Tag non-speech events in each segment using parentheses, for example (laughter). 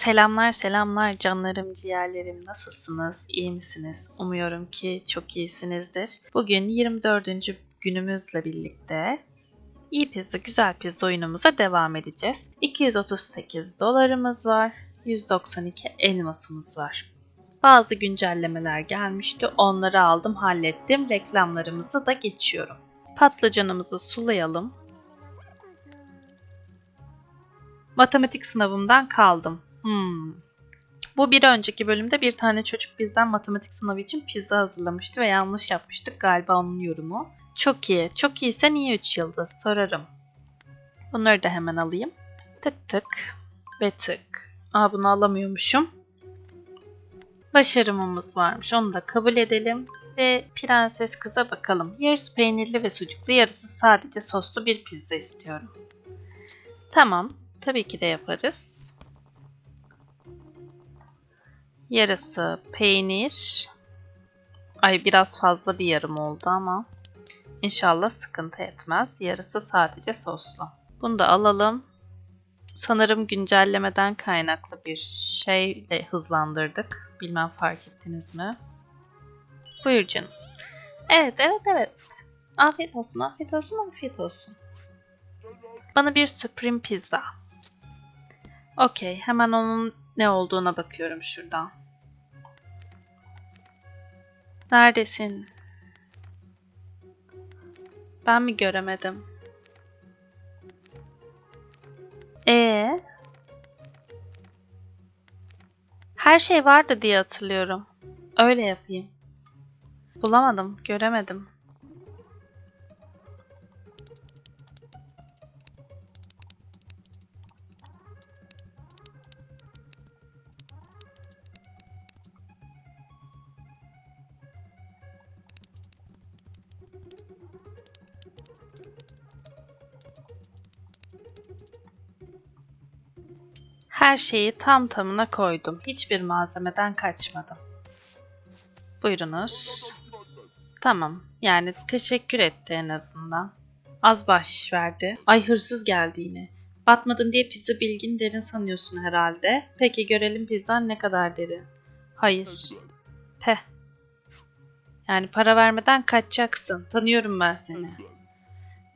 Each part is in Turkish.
Selamlar selamlar canlarım ciğerlerim nasılsınız iyi misiniz umuyorum ki çok iyisinizdir. Bugün 24. günümüzle birlikte iyi pizza güzel pizza oyunumuza devam edeceğiz. 238 dolarımız var 192 elmasımız var. Bazı güncellemeler gelmişti onları aldım hallettim reklamlarımızı da geçiyorum. Patlıcanımızı sulayalım. Matematik sınavımdan kaldım. Hmm. Bu bir önceki bölümde bir tane çocuk bizden matematik sınavı için pizza hazırlamıştı ve yanlış yapmıştık galiba onun yorumu. Çok iyi. Çok iyiyse niye 3 yıldız sorarım. Bunları da hemen alayım. Tık tık ve tık. Aa bunu alamıyormuşum. Başarımımız varmış. Onu da kabul edelim. Ve prenses kıza bakalım. Yarısı peynirli ve sucuklu, yarısı sadece soslu bir pizza istiyorum. Tamam. Tabii ki de yaparız. Yarısı peynir. Ay biraz fazla bir yarım oldu ama inşallah sıkıntı etmez. Yarısı sadece soslu. Bunu da alalım. Sanırım güncellemeden kaynaklı bir şeyle hızlandırdık. Bilmem fark ettiniz mi? Buyur canım. Evet, evet, evet. Afiyet olsun, afiyet olsun, afiyet olsun. Bana bir Supreme pizza. Okey, hemen onun ne olduğuna bakıyorum şuradan. Neredesin? Ben mi göremedim? Ee? Her şey vardı diye hatırlıyorum. Öyle yapayım. Bulamadım, göremedim. Her şeyi tam tamına koydum. Hiçbir malzemeden kaçmadım. Buyurunuz. Tamam. Yani teşekkür etti en azından. Az bahşiş verdi. Ay hırsız geldi yine. Batmadın diye pizza bilgin derin sanıyorsun herhalde. Peki görelim pizzan ne kadar derin. Hayır. Peh. Yani para vermeden kaçacaksın. Tanıyorum ben seni.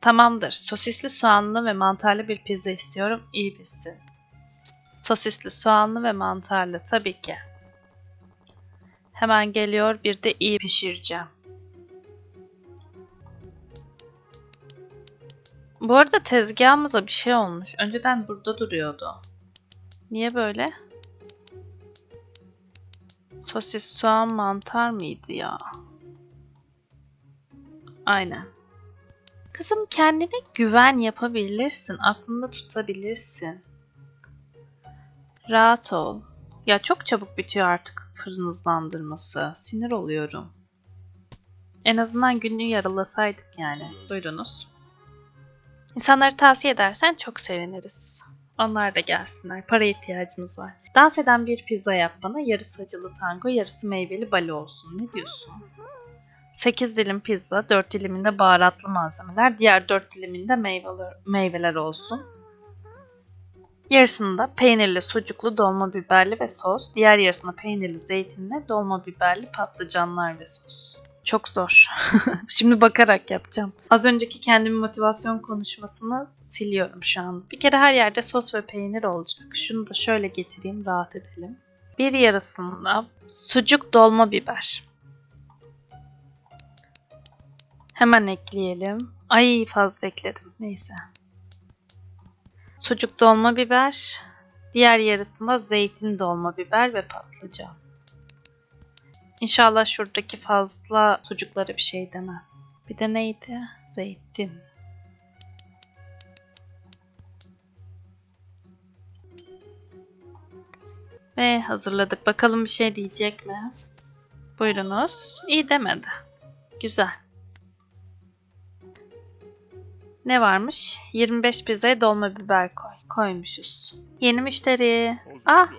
Tamamdır. Sosisli, soğanlı ve mantarlı bir pizza istiyorum. İyi bilsin. Sosisli, soğanlı ve mantarlı tabii ki. Hemen geliyor bir de iyi pişireceğim. Bu arada tezgahımıza bir şey olmuş. Önceden burada duruyordu. Niye böyle? Sosis, soğan, mantar mıydı ya? Aynen. Kızım kendine güven yapabilirsin. Aklında tutabilirsin. Rahat ol. Ya çok çabuk bitiyor artık fırın hızlandırması. Sinir oluyorum. En azından günlüğü yaralasaydık yani. Buyurunuz. İnsanları tavsiye edersen çok seviniriz. Onlar da gelsinler. Para ihtiyacımız var. Dans eden bir pizza yap bana. Yarısı acılı tango, yarısı meyveli bali olsun. Ne diyorsun? 8 dilim pizza, 4 diliminde baharatlı malzemeler, diğer 4 diliminde meyveler olsun. Yarısında peynirli, sucuklu, dolma biberli ve sos. Diğer yarısında peynirli, zeytinli, dolma biberli, patlıcanlar ve sos. Çok zor. (laughs) Şimdi bakarak yapacağım. Az önceki kendimi motivasyon konuşmasını siliyorum şu an. Bir kere her yerde sos ve peynir olacak. Şunu da şöyle getireyim rahat edelim. Bir yarısında sucuk dolma biber. Hemen ekleyelim. Ay fazla ekledim. Neyse. Sucuk dolma biber. Diğer yarısında zeytin dolma biber ve patlıcan. İnşallah şuradaki fazla sucuklara bir şey demez. Bir de neydi? Zeytin. Ve hazırladık. Bakalım bir şey diyecek mi? Buyurunuz. İyi demedi. Güzel. Ne varmış? 25 pizzaya dolma biber koy. Koymuşuz. Yeni müşteri. Ah!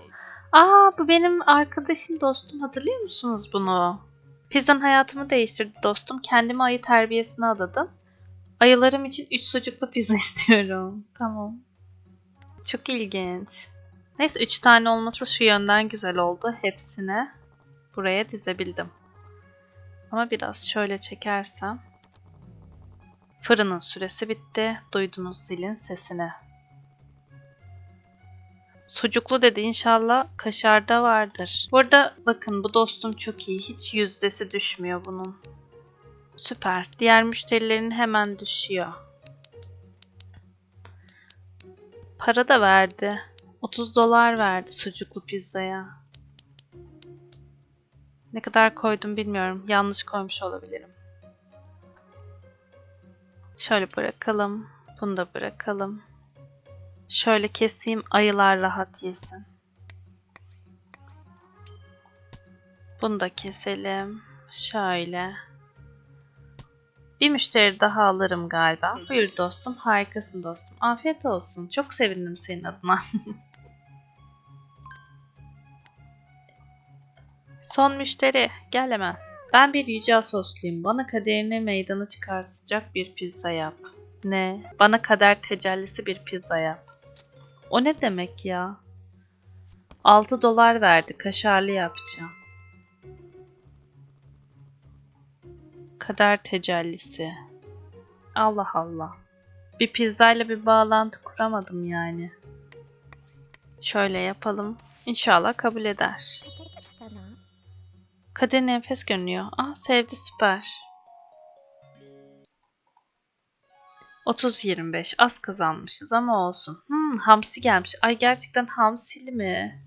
Aa bu benim arkadaşım dostum. Hatırlıyor musunuz bunu? Pizzan hayatımı değiştirdi dostum. Kendimi ayı terbiyesine adadım. Ayılarım için 3 sucuklu pizza (laughs) istiyorum. Tamam. Çok ilginç. Neyse 3 tane olması şu yönden güzel oldu. Hepsini buraya dizebildim. Ama biraz şöyle çekersem. Fırının süresi bitti. Duydunuz zilin sesini. Sucuklu dedi inşallah kaşarda vardır. Burada bakın bu dostum çok iyi. Hiç yüzdesi düşmüyor bunun. Süper. Diğer müşterilerin hemen düşüyor. Para da verdi. 30 dolar verdi sucuklu pizzaya. Ne kadar koydum bilmiyorum. Yanlış koymuş olabilirim. Şöyle bırakalım. Bunu da bırakalım. Şöyle keseyim ayılar rahat yesin. Bunu da keselim. Şöyle. Bir müşteri daha alırım galiba. Buyur dostum. Harikasın dostum. Afiyet olsun. Çok sevindim senin adına. (laughs) Son müşteri. Gel hemen. Ben bir yüce sosluyum. Bana kaderini meydana çıkartacak bir pizza yap. Ne? Bana kader tecellisi bir pizza yap. O ne demek ya? 6 dolar verdi. Kaşarlı yapacağım. Kader tecellisi. Allah Allah. Bir pizzayla bir bağlantı kuramadım yani. Şöyle yapalım. İnşallah kabul eder. かな Kadir nefes görünüyor. Ah sevdi süper. 30-25 az kazanmışız ama olsun. Hmm, hamsi gelmiş. Ay gerçekten hamsili mi?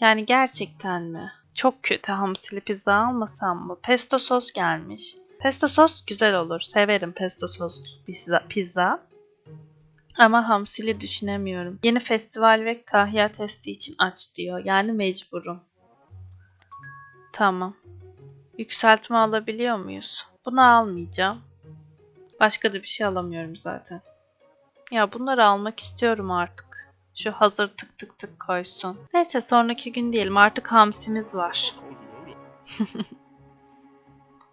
Yani gerçekten mi? Çok kötü hamsili pizza almasam mı? Pesto sos gelmiş. Pesto sos güzel olur. Severim pesto sos pizza. pizza. Ama hamsili düşünemiyorum. Yeni festival ve kahya testi için aç diyor. Yani mecburum. Tamam. Yükseltme alabiliyor muyuz? Bunu almayacağım. Başka da bir şey alamıyorum zaten. Ya bunları almak istiyorum artık. Şu hazır tık tık tık koysun. Neyse sonraki gün diyelim artık hamsimiz var. (laughs)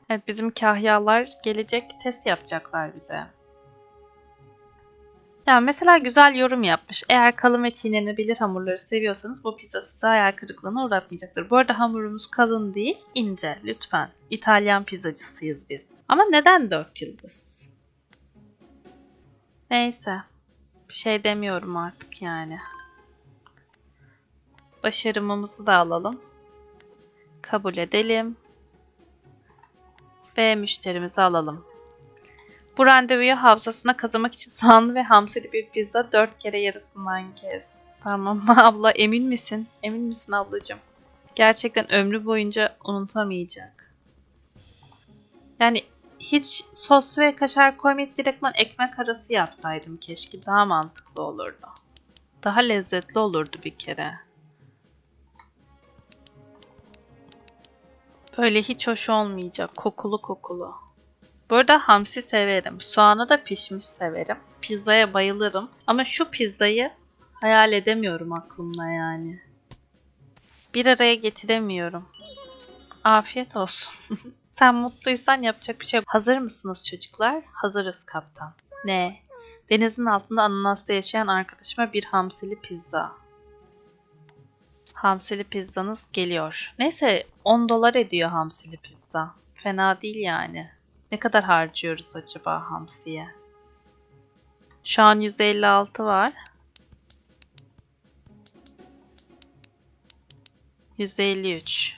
evet bizim kahyalar gelecek test yapacaklar bize. Ya mesela güzel yorum yapmış. Eğer kalın ve çiğnenebilir hamurları seviyorsanız bu pizza sizi hayal kırıklığına uğratmayacaktır. Bu arada hamurumuz kalın değil, ince lütfen. İtalyan pizzacısıyız biz. Ama neden 4 yıldız? Neyse. Bir şey demiyorum artık yani. Başarımımızı da alalım. Kabul edelim. Ve müşterimizi alalım. Bu randevuyu hafızasına kazımak için soğanlı ve hamsili bir pizza dört kere yarısından kes. Tamam (laughs) abla emin misin? Emin misin ablacığım? Gerçekten ömrü boyunca unutamayacak. Yani hiç sos ve kaşar koymayıp direktman ekmek arası yapsaydım keşke. Daha mantıklı olurdu. Daha lezzetli olurdu bir kere. Böyle hiç hoş olmayacak. Kokulu kokulu. Bu arada hamsi severim. Soğanı da pişmiş severim. Pizzaya bayılırım. Ama şu pizzayı hayal edemiyorum aklımda yani. Bir araya getiremiyorum. Afiyet olsun. (laughs) Sen mutluysan yapacak bir şey yok. Hazır mısınız çocuklar? Hazırız kaptan. Ne? Denizin altında ananasta yaşayan arkadaşıma bir hamsili pizza. Hamsili pizzanız geliyor. Neyse 10 dolar ediyor hamsili pizza. Fena değil yani. Ne kadar harcıyoruz acaba hamsiye? Şu an 156 var. 153.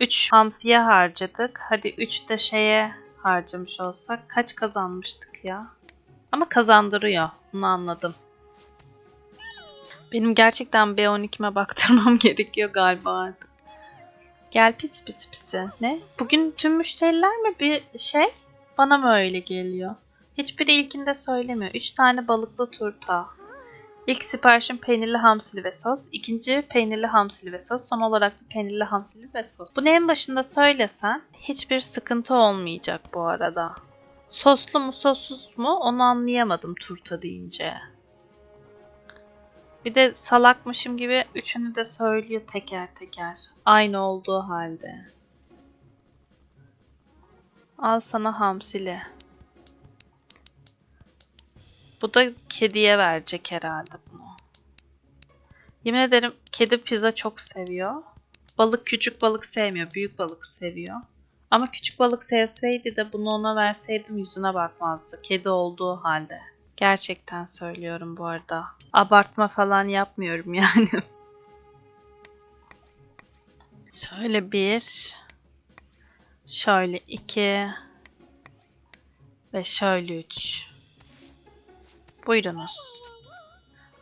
3 hamsiye harcadık. Hadi 3 de şeye harcamış olsak kaç kazanmıştık ya? Ama kazandırıyor. Bunu anladım. Benim gerçekten B12'me baktırmam (laughs) gerekiyor galiba artık. Gel pisi pisi pisi. Ne? Bugün tüm müşteriler mi bir şey? Bana mı öyle geliyor? Hiçbiri ilkinde söylemiyor. 3 tane balıklı turta. İlk siparişim peynirli hamsili ve sos. İkinci peynirli hamsili ve sos. Son olarak da peynirli hamsili ve sos. Bunu en başında söylesen hiçbir sıkıntı olmayacak bu arada. Soslu mu sossuz mu onu anlayamadım turta deyince. Bir de salakmışım gibi üçünü de söylüyor teker teker. Aynı olduğu halde. Al sana hamsili. Bu da kediye verecek herhalde bunu. Yemin ederim kedi pizza çok seviyor. Balık küçük balık sevmiyor. Büyük balık seviyor. Ama küçük balık sevseydi de bunu ona verseydim yüzüne bakmazdı. Kedi olduğu halde. Gerçekten söylüyorum bu arada. Abartma falan yapmıyorum (laughs) yani. Şöyle bir. Şöyle iki. Ve şöyle üç. Buyurunuz.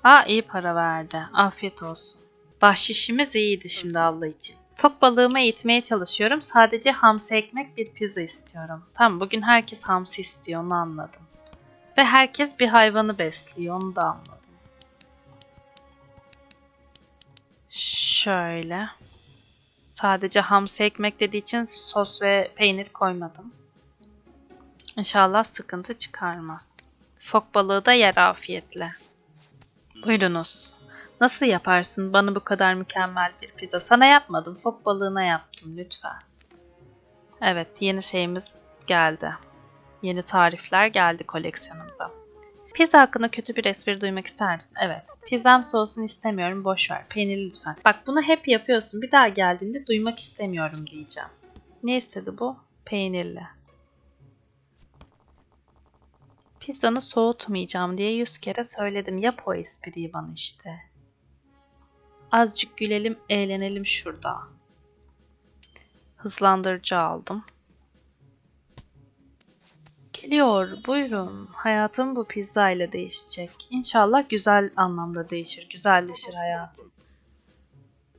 Aa iyi para verdi. Afiyet olsun. Bahşişimiz iyiydi şimdi Allah için. Fok balığımı eğitmeye çalışıyorum. Sadece hamsi ekmek bir pizza istiyorum. Tamam bugün herkes hamsi istiyor onu anladım. Ve herkes bir hayvanı besliyor onu da anladım. Şöyle. Sadece hamsi ekmek dediği için sos ve peynir koymadım. İnşallah sıkıntı çıkarmaz. Fok balığı da yer afiyetle. Buyurunuz. Nasıl yaparsın bana bu kadar mükemmel bir pizza? Sana yapmadım, fok balığına yaptım lütfen. Evet, yeni şeyimiz geldi. Yeni tarifler geldi koleksiyonumuza. Pizza hakkında kötü bir espri duymak ister misin? Evet. Pizzam soğusun istemiyorum, boş ver. Peynirli lütfen. Bak bunu hep yapıyorsun. Bir daha geldiğinde duymak istemiyorum diyeceğim. Ne istedi bu? Peynirli. Pizzanı soğutmayacağım diye yüz kere söyledim. Yap o espriyi bana işte. Azıcık gülelim, eğlenelim şurada. Hızlandırıcı aldım. Geliyor, buyurun. Hayatım bu pizza ile değişecek. İnşallah güzel anlamda değişir, güzelleşir hayatım.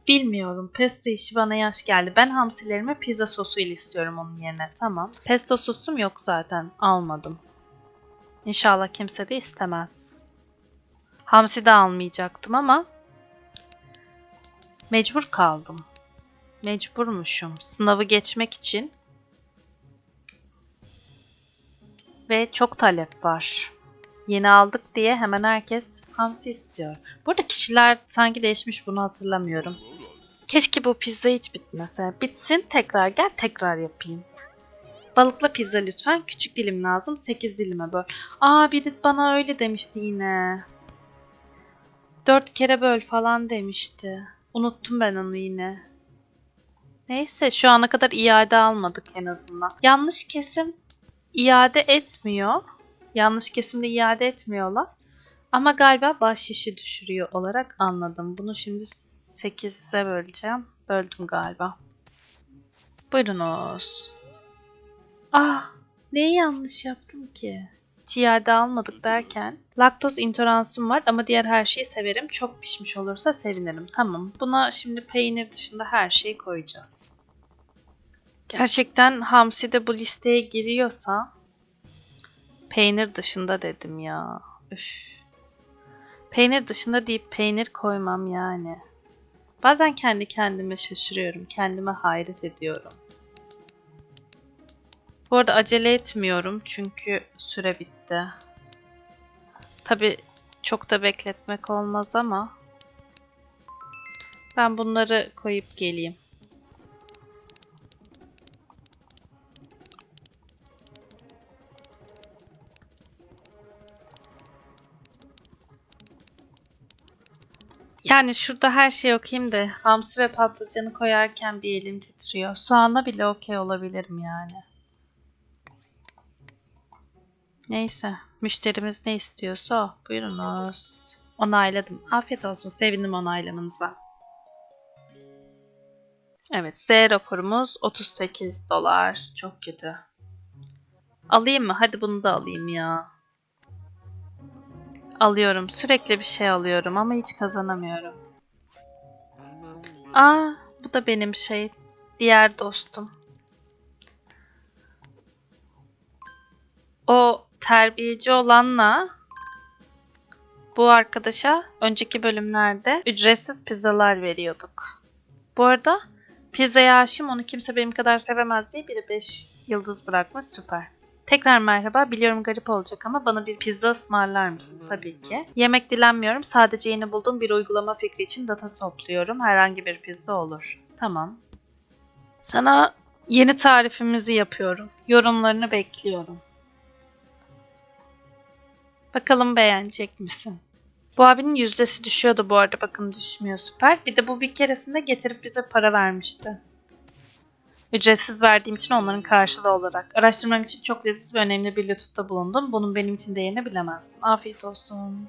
Bilmiyorum, pesto işi bana yaş geldi. Ben hamsilerimi pizza sosu ile istiyorum onun yerine. Tamam. Pesto sosum yok zaten, almadım. İnşallah kimse de istemez. Hamsi de almayacaktım ama mecbur kaldım. Mecburmuşum sınavı geçmek için. Ve çok talep var. Yeni aldık diye hemen herkes hamsi istiyor. Burada kişiler sanki değişmiş bunu hatırlamıyorum. Keşke bu pizza hiç bitmese. Bitsin tekrar gel tekrar yapayım. Balıkla pizza lütfen. Küçük dilim lazım. 8 dilime böl. Aa biri bana öyle demişti yine. 4 kere böl falan demişti. Unuttum ben onu yine. Neyse şu ana kadar iade almadık en azından. Yanlış kesim iade etmiyor. Yanlış kesimde iade etmiyorlar. Ama galiba bahşişi düşürüyor olarak anladım. Bunu şimdi 8'e böleceğim. Böldüm galiba. Buyurunuz. Ah, neyi yanlış yaptım ki? Hiç iade almadık derken. Laktoz intoleransım var ama diğer her şeyi severim. Çok pişmiş olursa sevinirim. Tamam. Buna şimdi peynir dışında her şeyi koyacağız. Gerçekten hamsi de bu listeye giriyorsa peynir dışında dedim ya. Üf. Peynir dışında deyip peynir koymam yani. Bazen kendi kendime şaşırıyorum. Kendime hayret ediyorum. Bu arada acele etmiyorum çünkü süre bitti. Tabi çok da bekletmek olmaz ama ben bunları koyup geleyim. Yani şurada her şey okuyayım da hamsi ve patlıcanı koyarken bir elim titriyor. Soğana bile okey olabilirim yani. Neyse. Müşterimiz ne istiyorsa o. Buyurunuz. Onayladım. Afiyet olsun. Sevindim onaylamanıza. Evet. Z raporumuz 38 dolar. Çok kötü. Alayım mı? Hadi bunu da alayım ya. Alıyorum. Sürekli bir şey alıyorum ama hiç kazanamıyorum. Aa, bu da benim şey. Diğer dostum. O terbiyeci olanla bu arkadaşa önceki bölümlerde ücretsiz pizzalar veriyorduk. Bu arada pizzaya aşığım onu kimse benim kadar sevemez diye biri 5 yıldız bırakmış süper. Tekrar merhaba. Biliyorum garip olacak ama bana bir pizza ısmarlar mısın? Tabii ki. Yemek dilenmiyorum. Sadece yeni bulduğum bir uygulama fikri için data topluyorum. Herhangi bir pizza olur. Tamam. Sana yeni tarifimizi yapıyorum. Yorumlarını bekliyorum. Bakalım beğenecek misin? Bu abinin yüzdesi düşüyordu bu arada. Bakın düşmüyor süper. Bir de bu bir keresinde getirip bize para vermişti. Ücretsiz verdiğim için onların karşılığı olarak. Araştırmam için çok leziz ve önemli bir lütufta bulundum. Bunun benim için değerini bilemezsin. Afiyet olsun.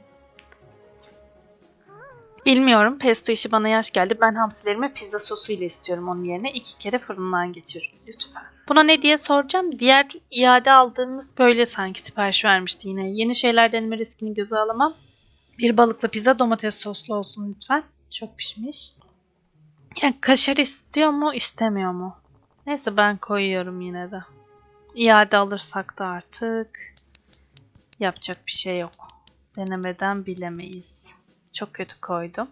Bilmiyorum. Pesto işi bana yaş geldi. Ben hamsilerimi pizza sosu ile istiyorum onun yerine. iki kere fırından geçir lütfen. Buna ne diye soracağım. Diğer iade aldığımız böyle sanki sipariş vermişti yine. Yeni şeyler deneme riskini göze alamam. Bir balıklı pizza domates soslu olsun lütfen. Çok pişmiş. Yani kaşar istiyor mu istemiyor mu? Neyse ben koyuyorum yine de. İade alırsak da artık yapacak bir şey yok. Denemeden bilemeyiz. Çok kötü koydum.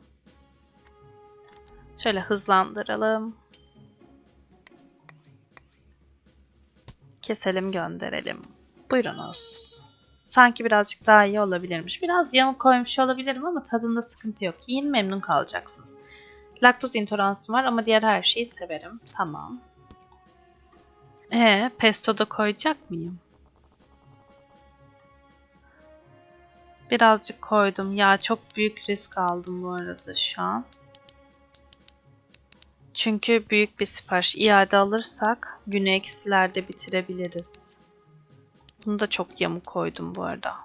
Şöyle hızlandıralım. Keselim gönderelim. Buyurunuz. Sanki birazcık daha iyi olabilirmiş. Biraz yamuk koymuş olabilirim ama tadında sıkıntı yok. Yiyin memnun kalacaksınız. Laktoz intoleransım var ama diğer her şeyi severim. Tamam. Ee, pesto da koyacak mıyım? Birazcık koydum. Ya çok büyük risk aldım bu arada şu an. Çünkü büyük bir sipariş. iade alırsak günü eksilerde bitirebiliriz. Bunu da çok yamuk koydum bu arada.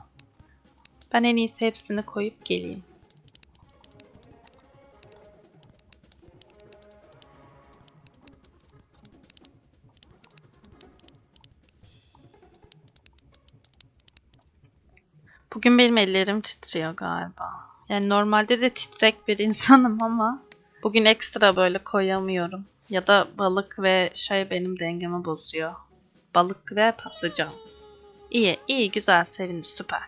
Ben en iyisi hepsini koyup geleyim. Bugün benim ellerim titriyor galiba. Yani normalde de titrek bir insanım (laughs) ama bugün ekstra böyle koyamıyorum. Ya da balık ve şey benim dengemi bozuyor. Balık ve patlıcan. İyi, iyi, güzel, sevindi, süper.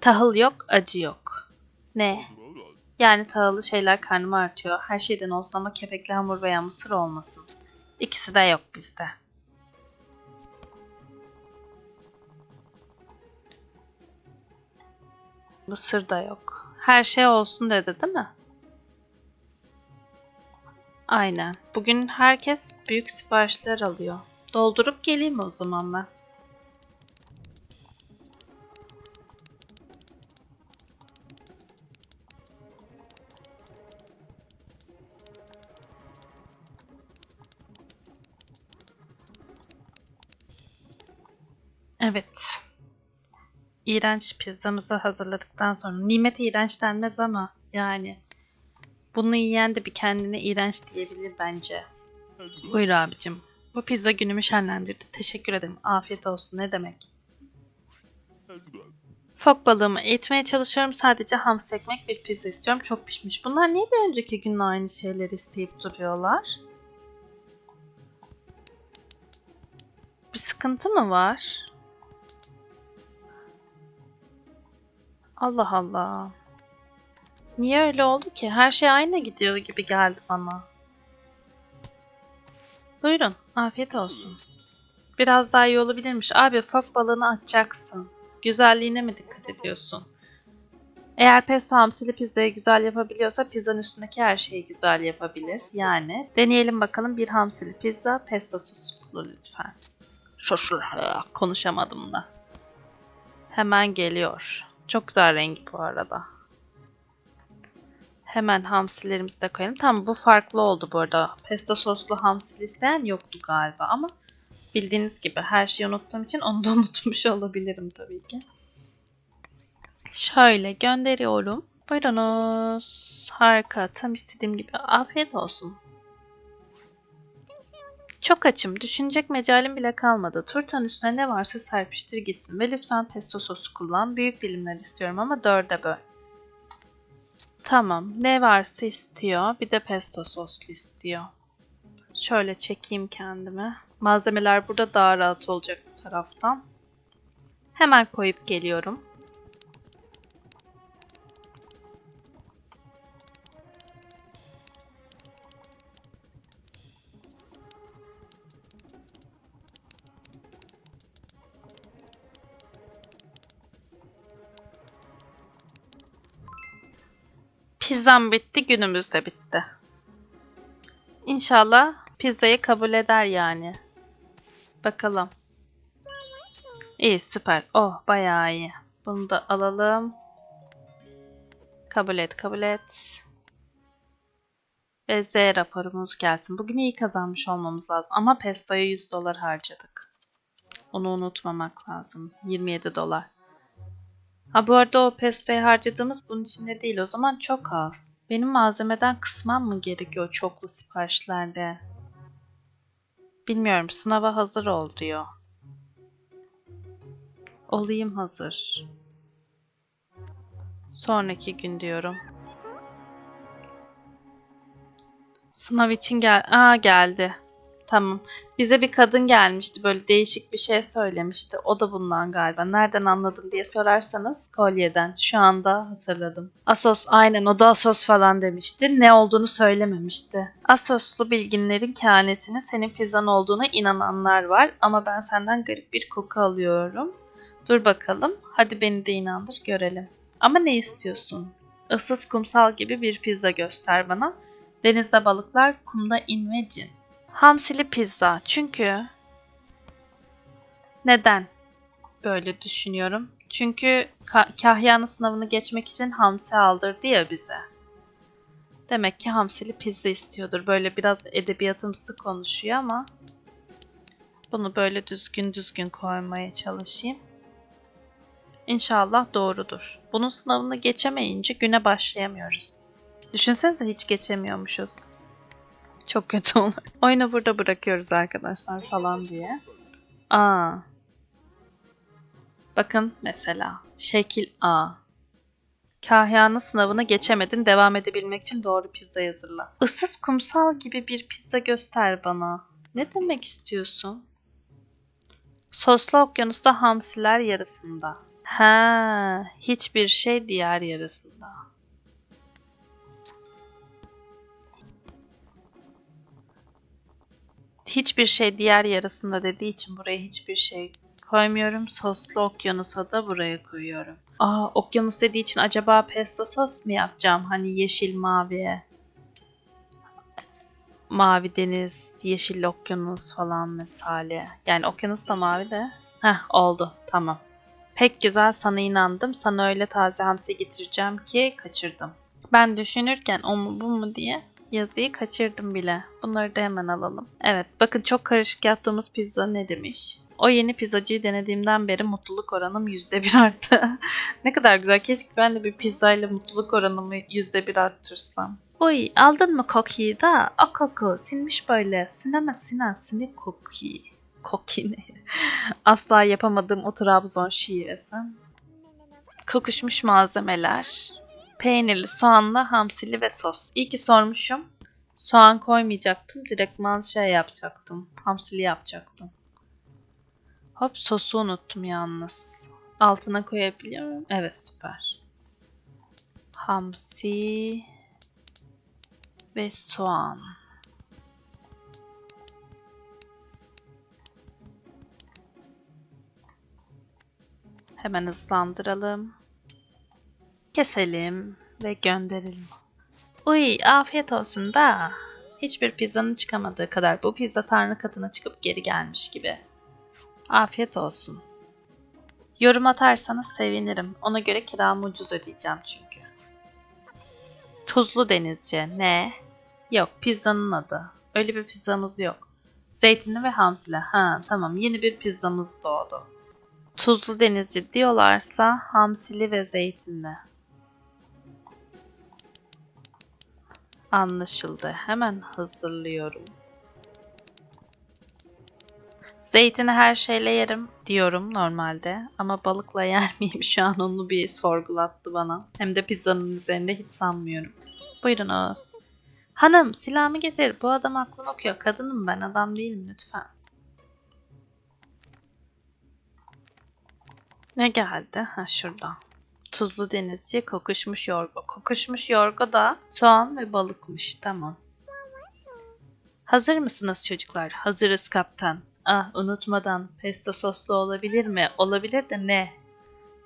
Tahıl yok, acı yok. Ne? Yani tahıllı şeyler karnımı artıyor. Her şeyden olsun ama kepekli hamur veya mısır olmasın. İkisi de yok bizde. Mısır da yok. Her şey olsun dedi değil mi? Aynen. Bugün herkes büyük siparişler alıyor. Doldurup geleyim o zaman ben. İğrenç pizzamızı hazırladıktan sonra nimet iğrenç denmez ama yani bunu yiyen de bir kendine iğrenç diyebilir bence. Buyur abicim. Bu pizza günümü şenlendirdi. Teşekkür ederim. Afiyet olsun. Ne demek? Fok balığımı eğitmeye çalışıyorum. Sadece hamsi ekmek bir pizza istiyorum. Çok pişmiş. Bunlar niye bir önceki gün aynı şeyleri isteyip duruyorlar? Bir sıkıntı mı var? Allah Allah. Niye öyle oldu ki? Her şey aynı gidiyor gibi geldi bana. Buyurun, afiyet olsun. Biraz daha iyi olabilirmiş. Abi fok balığını atacaksın. Güzelliğine mi dikkat ediyorsun? Eğer pesto hamsili pizzayı güzel yapabiliyorsa pizzanın üstündeki her şeyi güzel yapabilir. Yani deneyelim bakalım bir hamsili pizza pesto soslu lütfen. Şoşur konuşamadım da. Hemen geliyor. Çok güzel rengi bu arada. Hemen hamsilerimizi de koyalım. Tamam bu farklı oldu bu arada. Pesto soslu hamsili isteyen yoktu galiba ama bildiğiniz gibi her şeyi unuttuğum için onu da (laughs) unutmuş olabilirim tabii ki. Şöyle gönderiyorum. Buyurunuz. Harika. Tam istediğim gibi. Afiyet olsun. Çok açım. Düşünecek mecalim bile kalmadı. Turtanın üstüne ne varsa serpiştir gitsin. Ve lütfen pesto sosu kullan. Büyük dilimler istiyorum ama dörde böl. Tamam. Ne varsa istiyor. Bir de pesto soslu istiyor. Şöyle çekeyim kendime. Malzemeler burada daha rahat olacak bu taraftan. Hemen koyup geliyorum. Pizzam bitti, günümüz de bitti. İnşallah pizzayı kabul eder yani. Bakalım. İyi süper. Oh bayağı iyi. Bunu da alalım. Kabul et, kabul et. Ve Z raporumuz gelsin. Bugün iyi kazanmış olmamız lazım. Ama Pesto'ya 100 dolar harcadık. Onu unutmamak lazım. 27 dolar. Ha bu arada o Pesto'ya harcadığımız bunun içinde değil. O zaman çok az. Benim malzemeden kısmam mı gerekiyor çoklu siparişlerde? Bilmiyorum. Sınava hazır ol diyor. Olayım hazır. Sonraki gün diyorum. Sınav için gel. Aa geldi. Tamam. Bize bir kadın gelmişti. Böyle değişik bir şey söylemişti. O da bundan galiba. Nereden anladım diye sorarsanız kolyeden. Şu anda hatırladım. Asos aynen o da Asos falan demişti. Ne olduğunu söylememişti. Asoslu bilginlerin kehanetinin senin pizzan olduğuna inananlar var. Ama ben senden garip bir koku alıyorum. Dur bakalım. Hadi beni de inandır görelim. Ama ne istiyorsun? Issız kumsal gibi bir pizza göster bana. Denizde balıklar, kumda in ve cin. Hamsili pizza. Çünkü neden böyle düşünüyorum? Çünkü ka- kahyanın sınavını geçmek için hamsi aldırdı ya bize. Demek ki hamsili pizza istiyordur. Böyle biraz edebiyatımsı konuşuyor ama bunu böyle düzgün düzgün koymaya çalışayım. İnşallah doğrudur. Bunun sınavını geçemeyince güne başlayamıyoruz. Düşünsenize hiç geçemiyormuşuz. Çok kötü olur. Oyunu burada bırakıyoruz arkadaşlar falan diye. Aa. Bakın mesela. Şekil A. Kahyanın sınavını geçemedin. Devam edebilmek için doğru pizza hazırla. Issız kumsal gibi bir pizza göster bana. Ne demek istiyorsun? Soslu okyanusta hamsiler yarısında. Ha, hiçbir şey diğer yarısında. Hiçbir şey diğer yarısında dediği için buraya hiçbir şey koymuyorum. Soslu okyanusa da buraya koyuyorum. Aa, okyanus dediği için acaba pesto sos mu yapacağım? Hani yeşil maviye. Mavi deniz, yeşil okyanus falan misali. Yani okyanus da mavi de. Heh oldu tamam. Pek güzel sana inandım. Sana öyle taze hamsi getireceğim ki kaçırdım. Ben düşünürken o mu bu mu diye yazıyı kaçırdım bile. Bunları da hemen alalım. Evet bakın çok karışık yaptığımız pizza ne demiş? O yeni pizzacıyı denediğimden beri mutluluk oranım %1 arttı. (laughs) ne kadar güzel. Keşke ben de bir pizzayla mutluluk oranımı %1 arttırsam. Uy aldın mı kokiyi da? O koku sinmiş böyle. Sineme sinen sinik kokiyi. Koki ne? (laughs) Asla yapamadığım o Trabzon şivesi. Kokuşmuş malzemeler. Peynirli, soğanlı, hamsili ve sos. İyi ki sormuşum. Soğan koymayacaktım. Direktman şey yapacaktım. Hamsili yapacaktım. Hop sosu unuttum yalnız. Altına koyabiliyor muyum? Evet süper. Hamsi ve soğan. Hemen ıslandıralım. Keselim ve gönderelim. Uy afiyet olsun da. Hiçbir pizzanın çıkamadığı kadar bu pizza tanrı katına çıkıp geri gelmiş gibi. Afiyet olsun. Yorum atarsanız sevinirim. Ona göre kiramı ucuz ödeyeceğim çünkü. Tuzlu denizci. Ne? Yok pizzanın adı. Öyle bir pizzamız yok. Zeytinli ve hamsili. Ha tamam yeni bir pizzamız doğdu. Tuzlu denizci diyorlarsa hamsili ve zeytinli. Anlaşıldı. Hemen hazırlıyorum. Zeytini her şeyle yerim diyorum normalde. Ama balıkla (laughs) yer miyim şu an onu bir sorgulattı bana. Hem de pizzanın üzerinde hiç sanmıyorum. Buyurunuz. Hanım silahımı getir. Bu adam aklım okuyor. Kadınım ben adam değilim lütfen. Ne geldi? Ha şurada. Tuzlu denizci, kokuşmuş yorgo. Kokuşmuş yorgo da soğan ve balıkmış. Tamam. Hazır mısınız çocuklar? Hazırız kaptan. Ah unutmadan pesto soslu olabilir mi? Olabilir de ne?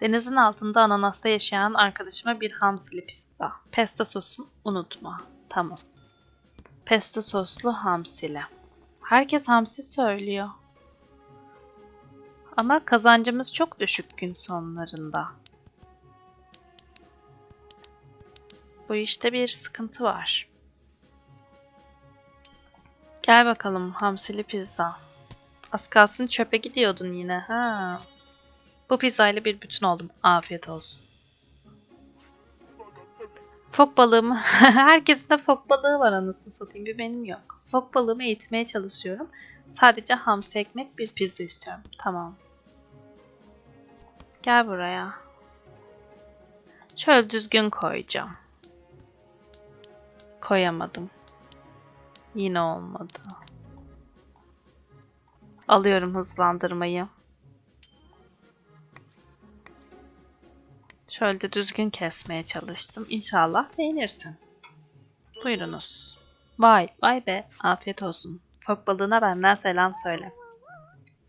Denizin altında ananasta yaşayan arkadaşıma bir hamsili pizza. Pesto sosun unutma. Tamam. Pesto soslu hamsili. Herkes hamsi söylüyor. Ama kazancımız çok düşük gün sonlarında. Bu işte bir sıkıntı var. Gel bakalım hamsili pizza. Az kalsın çöpe gidiyordun yine. Ha. Bu pizzayla bir bütün oldum. Afiyet olsun. Fok balığımı... (laughs) Herkesin de fok balığı var anasını satayım. Bir benim yok. Fok balığımı eğitmeye çalışıyorum. Sadece hamsi ekmek bir pizza istiyorum. Tamam. Gel buraya. Şöyle düzgün koyacağım. Koyamadım. Yine olmadı. Alıyorum hızlandırmayı. Şöyle de düzgün kesmeye çalıştım. İnşallah beğenirsin. Buyurunuz. Vay vay be afiyet olsun. Fok balığına benden selam söyle.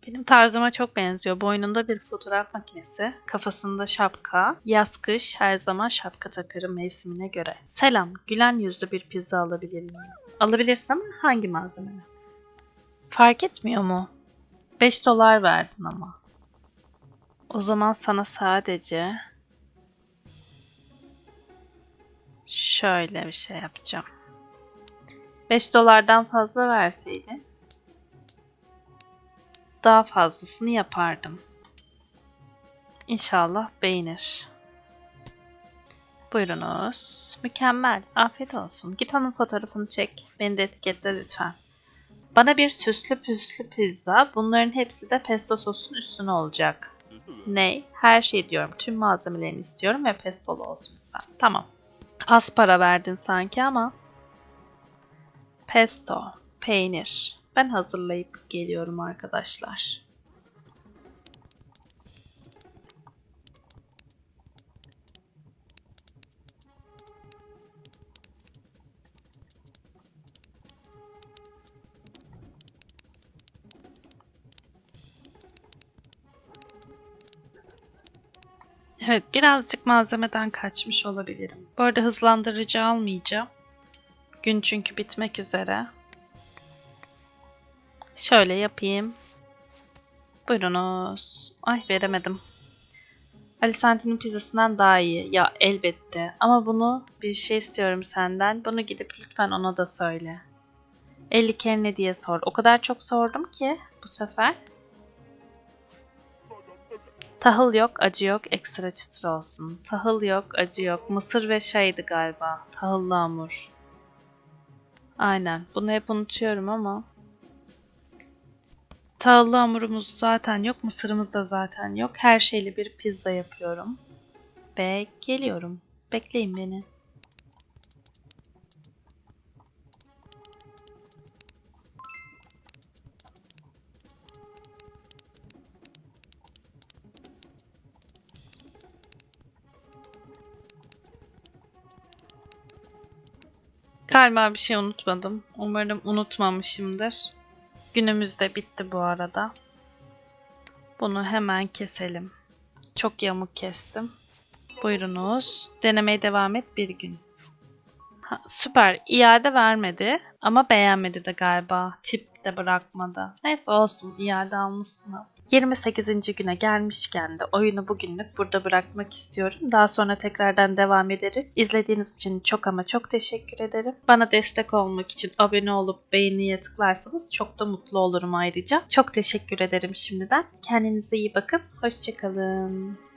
Benim tarzıma çok benziyor. Boynunda bir fotoğraf makinesi, kafasında şapka, yaz kış her zaman şapka takarım mevsimine göre. Selam, gülen yüzlü bir pizza alabilir miyim? Alabilirsem hangi malzemeni? Fark etmiyor mu? 5 dolar verdin ama. O zaman sana sadece şöyle bir şey yapacağım. 5 dolardan fazla verseydin daha fazlasını yapardım. İnşallah beğenir. Buyurunuz. Mükemmel. Afiyet olsun. Git onun fotoğrafını çek. Beni de etiketle lütfen. Bana bir süslü püslü pizza. Bunların hepsi de pesto sosun üstüne olacak. Ne? Her şey diyorum. Tüm malzemelerini istiyorum ve pestolu olsun lütfen. Tamam. Az para verdin sanki ama. Pesto, peynir. Ben hazırlayıp geliyorum arkadaşlar. Evet, birazcık malzemeden kaçmış olabilirim. Bu arada hızlandırıcı almayacağım. Gün çünkü bitmek üzere. Şöyle yapayım. Buyurunuz. Ay veremedim. Ali Santi'nin pizzasından daha iyi. Ya elbette. Ama bunu bir şey istiyorum senden. Bunu gidip lütfen ona da söyle. 50 kere diye sor. O kadar çok sordum ki bu sefer. Tahıl yok, acı yok, ekstra çıtır olsun. Tahıl yok, acı yok. Mısır ve şeydi galiba. Tahıllı hamur. Aynen. Bunu hep unutuyorum ama. Tahıllı hamurumuz zaten yok. Mısırımız da zaten yok. Her şeyli bir pizza yapıyorum. Ve geliyorum. Bekleyin beni. Galiba bir şey unutmadım. Umarım unutmamışımdır. Günümüz de bitti bu arada. Bunu hemen keselim. Çok yamuk kestim. Buyurunuz. Denemeye devam et bir gün. Ha, süper. İade vermedi ama beğenmedi de galiba. Tip de bırakmadı. Neyse olsun. İade almışsın. 28. güne gelmişken de oyunu bugünlük burada bırakmak istiyorum. Daha sonra tekrardan devam ederiz. İzlediğiniz için çok ama çok teşekkür ederim. Bana destek olmak için abone olup beğeniye tıklarsanız çok da mutlu olurum ayrıca. Çok teşekkür ederim şimdiden. Kendinize iyi bakın. Hoşçakalın.